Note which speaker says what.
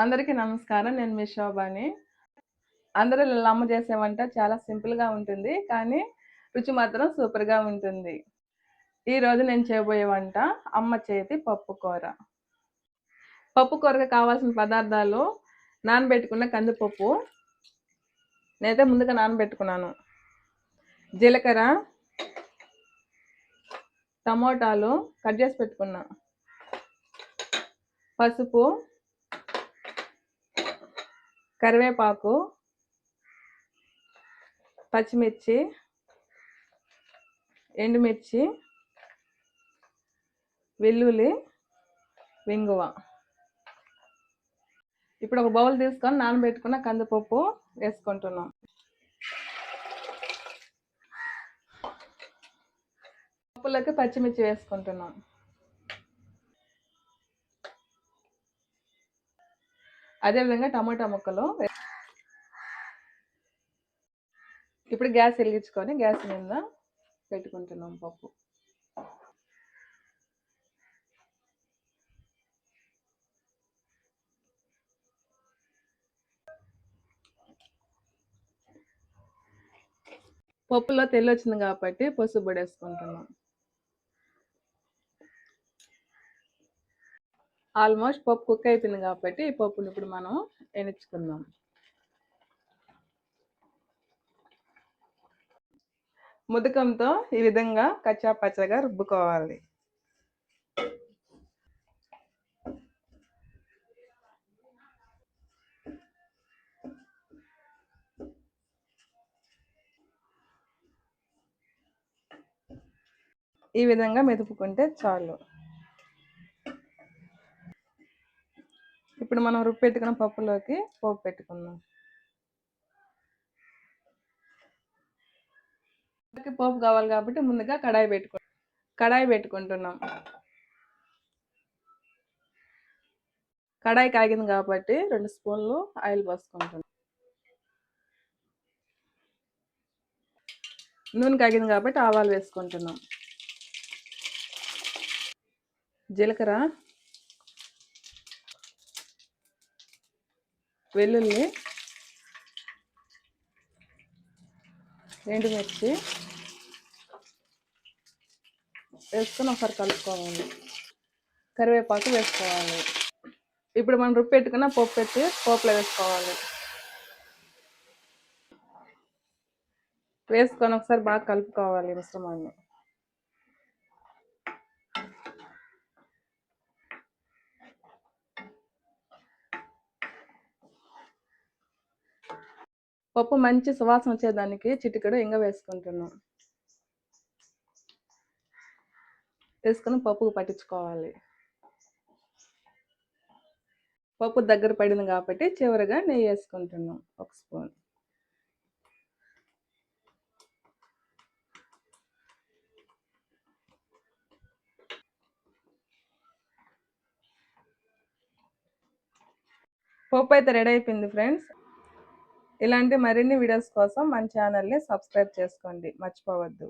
Speaker 1: అందరికీ నమస్కారం. నేను మీ శోభాని. అందరూ అమ్మ చేసే వంట చాలా సింపుల్గా ఉంటుంది కానీ రుచి మాత్రం సూపర్గా ఉంటుంది. ఈరోజు నేను చేయబోయే వంట అమ్మ చేతి పప్పు కూర. పప్పు కూరకు కావాల్సిన పదార్థాలు నానబెట్టుకున్న కందిపప్పు. నేనైతే ముందుగా నానబెట్టుకున్నాను. జీలకర్ర టమోటాలు కట్ చేసి పెట్టుకున్నా. పసుపు కరివేపాకు పచ్చిమిర్చి ఎండుమిర్చి వెల్లుల్లి వింగువ. ఇప్పుడు ఒక బౌల్ తీసుకొని నానబెట్టుకున్న కందిపప్పు వేసుకుంటున్నాం. పప్పులకి పచ్చిమిర్చి వేసుకుంటున్నాం. అదేవిధంగా టమాటా ముక్కలు. ఇప్పుడు గ్యాస్ వెలిగించుకొని గ్యాస్ మీద పెట్టుకుంటున్నాం పప్పు. పప్పులో తెల్ల వచ్చింది కాబట్టి పసుపు పడేసుకుంటున్నాం ఆల్మోస్ట్ పప్పు కుక్ అయిపోయింది కాబట్టి ఈ పప్పును ఇప్పుడు మనం ఎనిచ్చుకుందాం ముదకంతో ఈ విధంగా కచ్చా పచ్చగా రుబ్బుకోవాలి. ఈ విధంగా మెదుపుకుంటే చాలు. ఇప్పుడు మనం రుబ్బు పెట్టుకున్న పప్పులోకి పోపు పెట్టుకుందాం. పోపు కావాలి కాబట్టి ముందుగా కడాయి పెట్టుకు కడాయి పెట్టుకుంటున్నాం. కడాయి కాగింది కాబట్టి రెండు స్పూన్లు ఆయిల్ పోసుకుంటున్నాం. నూనె కాగింది కాబట్టి ఆవాలు వేసుకుంటున్నాం. జీలకర్ర వెల్లుల్లి ఎండుమిర్చి వేసుకొని ఒకసారి కలుపుకోవాలి. కరివేపాకు వేసుకోవాలి. ఇప్పుడు మనం రుబ్బు పెట్టుకున్న పప్పు పెట్టి పోపులో వేసుకోవాలి. వేసుకొని ఒకసారి బాగా కలుపుకోవాలి మిశ్రమాన్ని. పప్పు మంచి సువాసన వచ్చేదానికి చిటికెడు ఇంగ వేసుకుంటున్నాం. వేసుకుని పప్పుకు పట్టించుకోవాలి. పప్పు దగ్గర పడింది కాబట్టి చివరిగా నెయ్యి వేసుకుంటున్నాం ఒక స్పూన్. పప్పు అయితే రెడీ అయిపోయింది ఫ్రెండ్స్. ఇలాంటి మరిన్ని వీడియోస్ కోసం మన ఛానల్ని సబ్స్క్రైబ్ చేసుకోండి. మర్చిపోవద్దు.